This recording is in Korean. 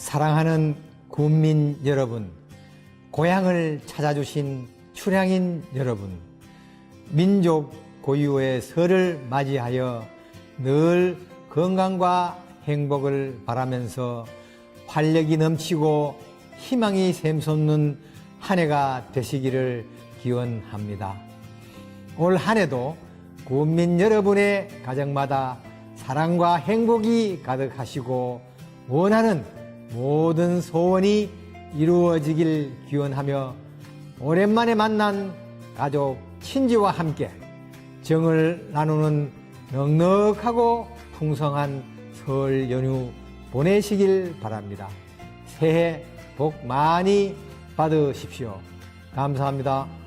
사랑하는 국민 여러분, 고향을 찾아주신 출향인 여러분, 민족 고유의 설을 맞이하여 늘 건강과 행복을 바라면서 활력이 넘치고 희망이 샘솟는 한 해가 되시기를 기원합니다. 올 한 해도 국민 여러분의 가정마다 사랑과 행복이 가득하시고 원하는 모든 소원이 이루어지길 기원하며 오랜만에 만난 가족, 친지와 함께 정을 나누는 넉넉하고 풍성한 설 연휴 보내시길 바랍니다. 새해 복 많이 받으십시오. 감사합니다.